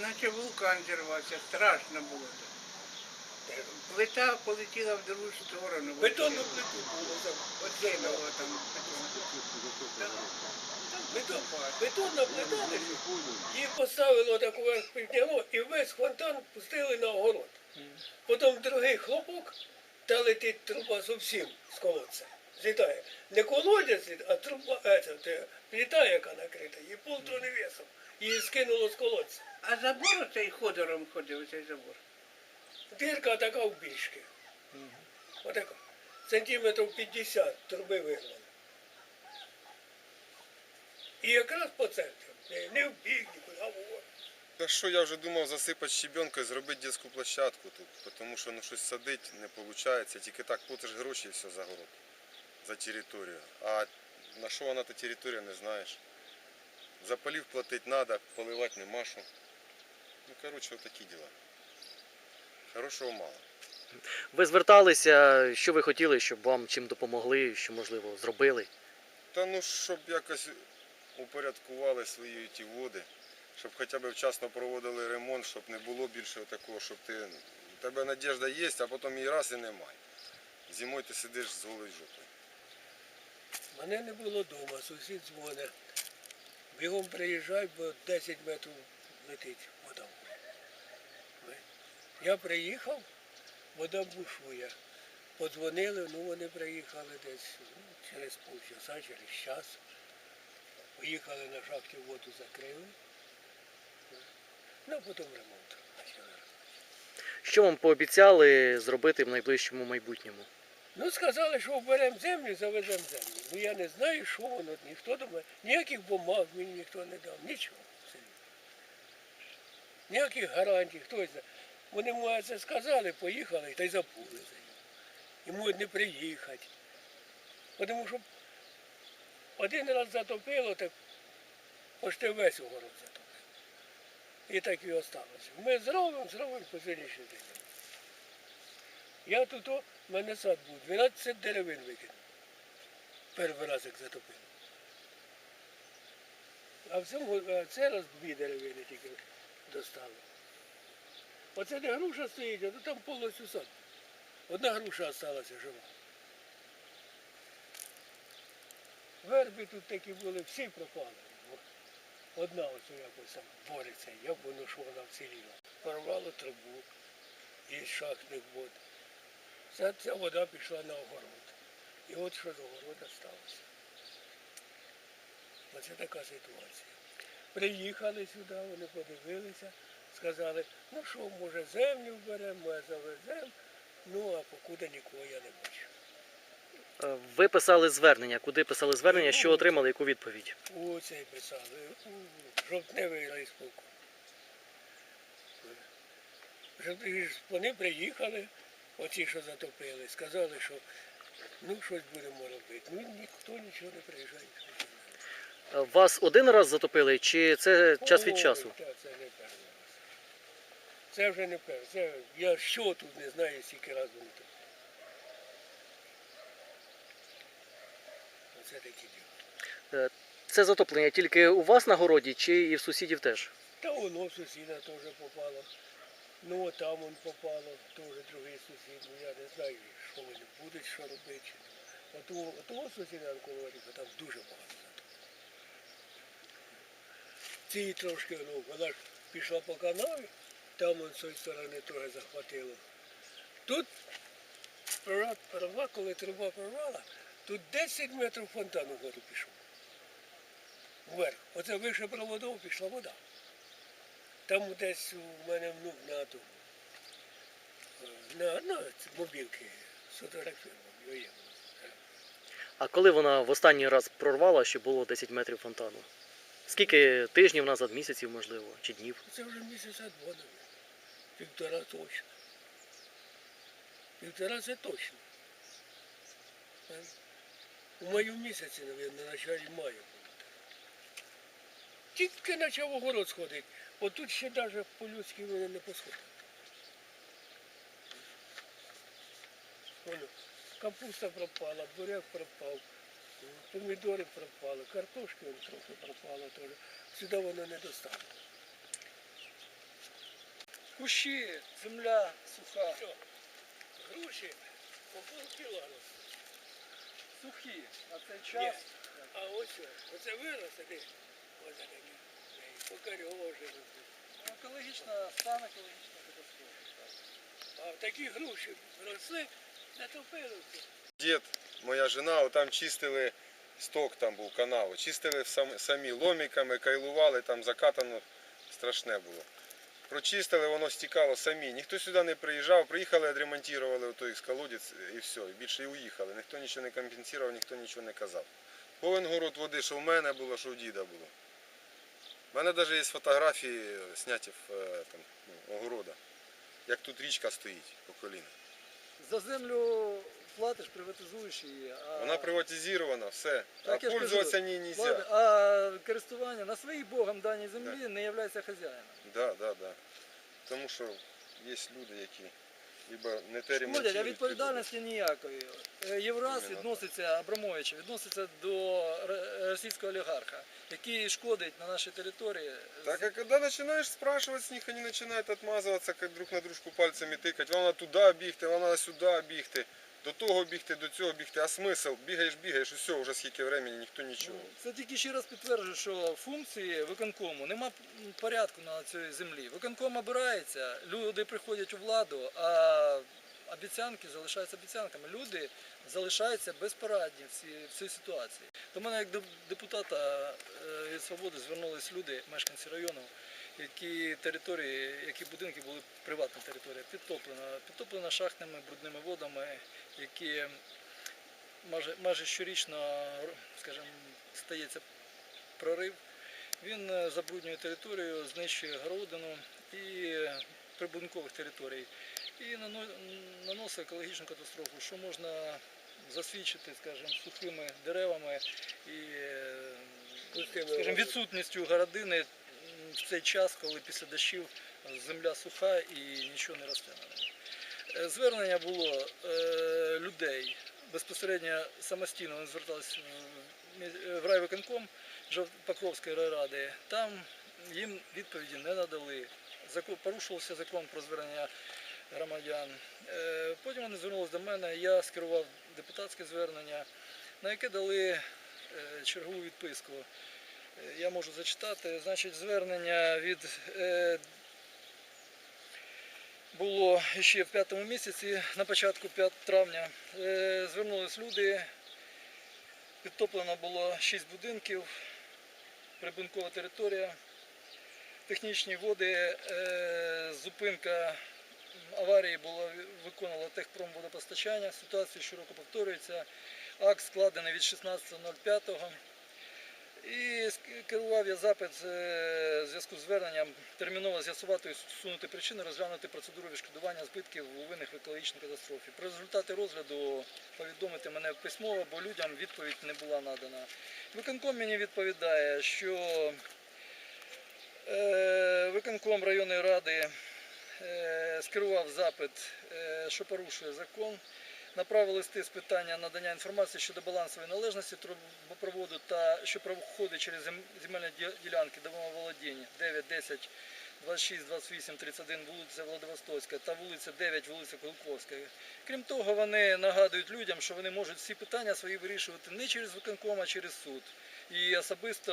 наче вулкан зірвався, страшно було. Плита полетіла в другу сторону. Бетонну плиту було там. Оцінило там. Бетон, бетонна плита. Її поставило так вверх підняло і весь фонтан пустили на огород. Потім другий хлопок, та летить труба зовсім з колодця. Злітає. Не колодязь, а труба, ета, плита, яка накрита, її полтони весом. Її скинуло з колодця. А забор оцей ходором ходив, цей забор. Дирка така в більшки. Отака. Сантиметрів 50 труби вирвано. І якраз по центру. Не, не в бік, нікуди, а в. Та що я вже думав засипати щебенкою, зробити дитячу площадку тут, тому що ну щось садити не виходить. Тільки так платиш гроші і все за город, за територію. А на що вона та територія, не знаєш. За полів платити треба, поливати нема що. Ну, коротше, отакі діла. Хорошого мало. Ви зверталися, що ви хотіли, щоб вам чим допомогли, що можливо зробили? Та ну щоб якось упорядкували свої ті води, щоб хоча б вчасно проводили ремонт, щоб не було більше такого, щоб ти. У тебе надіжда є, а потім її раз і немає. Зимою ти сидиш з голою жопою. Мене не було вдома, сусід дзвонить. Бігом приїжджай, бо 10 метрів летить вода. Я приїхав, вода бушує. Подзвонили, ну вони приїхали десь ну, через півчаса, через час. Поїхали на шахті воду закрили. Ну, а потім ремонт. Що вам пообіцяли зробити в найближчому майбутньому? Ну, сказали, що вберемо землю, завеземо землю. Ну я не знаю, що воно, ніхто до мене, ніяких бумаг мені ніхто не дав, нічого. Ніяких гарантій, хтось. Вони може це сказали, поїхали та й забули. І можуть не приїхати. Тому що один раз затопило, так почти весь огород затопило. І так і осталося. Ми зробимо, зробимо по сьогоднішній. Я тут, в мене сад був, 12 деревин викинув. Перший раз як затопило. А в цьому це раз дві деревини тільки достали. Оце де груша стоїть, а там повністю сад. Одна груша залишилася жива. Верби тут такі були, всі пропали. Одна ось якось там бореться, як воно що вона вціліла. Порвало трубу із шахтних вод. Ця, ця вода пішла на огород. І от що з огорода сталося. Оце така ситуація. Приїхали сюди, вони подивилися, сказали, ну що, може землю беремо, ми завеземо, ну а покуди нікого я не бачу. Е, Ви писали звернення. Куди писали звернення? Що отримали? Яку відповідь? У цей писали, у жовтневий райспілку. Вони приїхали, оці, що затопили, сказали, що ну щось будемо робити. Ну ніхто нічого не приїжджає. Е, Вас один раз затопили, чи це час від часу? та це не перший раз. Це вже не перший. Це я що тут не знаю, скільки разів вони тут. Оце такі діло. Це затоплення тільки у вас на городі, чи і в сусідів теж? Та воно в сусіда теж попало. Ну от там он попало, теж другий сусід. Ну я не знаю, що вони будуть, що робити. От у от того сусіда там дуже багато зато. Ці трошки, ну, вона ж пішла по канаві, там он з цієї сторони трохи захватило. Тут прорва, коли труба прорвала, тут 10 метрів фонтан угору пішов. Вверх. Оце вище проводов пішла вода. Там десь у мене внук на ту, на, на мобілки сфотографував. А коли вона в останній раз прорвала, що було 10 метрів фонтану? Скільки тижнів назад, місяців, можливо, чи днів? Це вже місяця два. Півтора точно. Півтора це точно. У маю місяці, мабуть, на началі маю. Тільки почав огород сходити. Отут ще навіть по-людськи мене не посходив. Воно, Капуста пропала, буряк пропав, помідори пропали, картошки трохи пропало теж. Сюди воно не достало. Кущі, земля суха. Що? Груші по полкіла. Сухі. На цей час. А ось що, оце виросли, ти. Ось. Ну, екологічна, стан екологічна катастрофа. А такі груші росли, натопилися. Дід, моя жена, отам чистили сток, там був канаву, чистили самі ломіками, кайлували, там закатано страшне було. Прочистили, воно стікало самі. Ніхто сюди не приїжджав, приїхали, відремонтували той колодець і все, і більше і уїхали. Ніхто нічого не компенсував, ніхто нічого не казав. Повен город води, що в мене було, що в діда було. У мене навіть є фотографії зняті е, там, ну, огорода, як тут річка стоїть по коліна. За землю платиш, приватизуєш її. А... Вона приватизована, все. Так а пользуватися ній не можна. А користування на своїй Богом даній землі не є хазяїном. Да, да, да. Тому що є люди, які либо не те Шкодять, а відповідальності ніякої. Е, Євраз Іменно відноситься, Абрамович відноситься до російського олігарха, який шкодить на нашій території. Так а когда начинаешь спрашивать с них, они начинают отмазываться, как друг на дружку пальцами тикати. Вам треба туди бігти, вам треба сюди бігти, до того бігти, до цього бігти. А смисл? Бігаєш, бігаєш, і все, вже скільки времени, ніхто нічого. Ну, Це тільки ще раз підтверджує, що функції виконкому нема порядку на цій землі. Виконком обирається, люди приходять у владу, а обіцянки залишаються обіцянками. Люди залишаються безпорадні в цій, ситуації. До мене як депутата е, від свободи звернулись люди, мешканці району, які території, які будинки були приватна територія, підтоплена, підтоплена шахтними брудними водами, які майже, майже щорічно, скажімо, стається прорив. Він е, забруднює територію, знищує городину і прибудинкових територій. І наносить екологічну катастрофу, що можна засвідчити, скажімо, сухими деревами і е, скажімо, відсутністю городини в цей час, коли після дощів земля суха і нічого не росте на. Е, Звернення було е, людей безпосередньо самостійно вони зверталися в мі- райвиконком Покровської райради. Там їм відповіді не надали. Порушувався закон про звернення громадян. Е, Потім вони звернулися до мене, я скерував депутатське звернення, на яке дали е, чергову відписку. Я можу зачитати. Значить, звернення від е, було ще в п'ятому місяці, на початку 5 травня. Е, Звернулись люди, підтоплено було 6 будинків, прибункова територія, технічні води, е, зупинка аварії виконала техпромводопостачання. Ситуація щороку повторюється. Акт складений від 16.05. І керував я запит е, в зв'язку з зверненням терміново з'ясувати і сунути причини, розглянути процедуру відшкодування збитків у винних в екологічній катастрофі. Про результати розгляду повідомити мене письмово, бо людям відповідь не була надана. Виконком мені відповідає, що е, виконком районної ради е, скерував запит, що порушує закон. Направили листи з питання надання інформації щодо балансової належності трубопроводу та що проходить через земельні ділянки домоволодіння 9, 10, 26, 28, 31 вулиця Владивостocька та вулиця 9, вулиця Кулковська. Крім того, вони нагадують людям, що вони можуть всі питання свої вирішувати не через виконком, а через суд. І особисто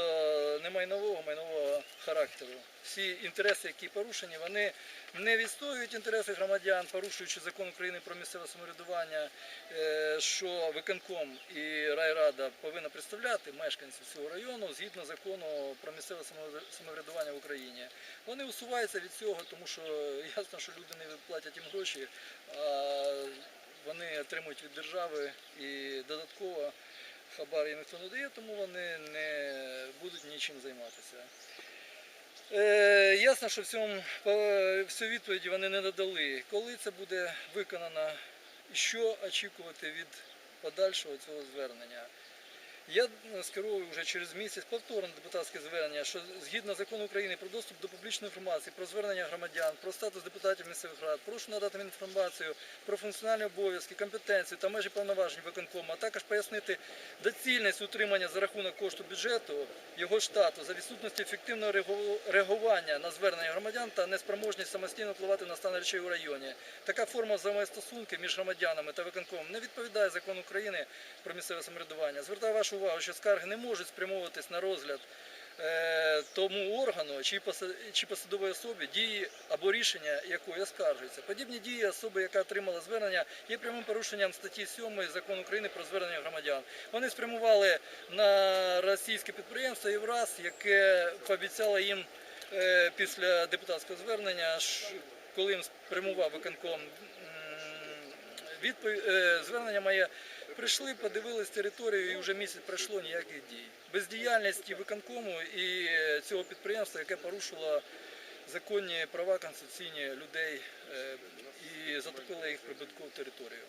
не майнового, майнового характеру. Всі інтереси, які порушені, вони не відстоюють інтереси громадян, порушуючи закон України про місцеве самоврядування, е, що виконком і райрада повинна представляти мешканців цього району згідно закону про місцеве самовр- самоврядування в Україні. Вони усуваються від цього, тому що ясно, що люди не платять їм гроші, а вони отримують від держави і додатково хабар їм ніхто не дає, тому вони не будуть нічим займатися. Е, ясно, що в цьому е, всю відповіді вони не надали. Коли це буде виконано що очікувати від подальшого цього звернення? Я е, скерую вже через місяць повторне депутатське звернення, що згідно закону України про доступ до публічної інформації, про звернення громадян, про статус депутатів місцевих рад, прошу надати інформацію про функціональні обов'язки, компетенції та межі повноважень виконкому, а також пояснити доцільність утримання за рахунок кошту бюджету його штату за відсутності ефективного реагування на звернення громадян та неспроможність самостійно впливати на стан речей у районі. Така форма взаємостосунки між громадянами та виконкомом не відповідає закону України про місцеве самоврядування. Звертаю вашу увагу, що скарги не можуть спрямовуватись на розгляд е, тому органу чи, поса- чи посадовій особі, дії або рішення якої оскаржується. Подібні дії особи, яка отримала звернення, є прямим порушенням статті 7 закону України про звернення громадян. Вони спрямували на російське підприємство Євраз, яке пообіцяло їм е, після депутатського звернення, коли їм спрямував виконком відповідь, е, звернення моє. Прийшли, подивились територію і вже місяць пройшло ніяких дій. Бездіяльності виконкому і е, цього підприємства, яке порушило законні права конституційні людей е, і затопило їх прибуткову територію.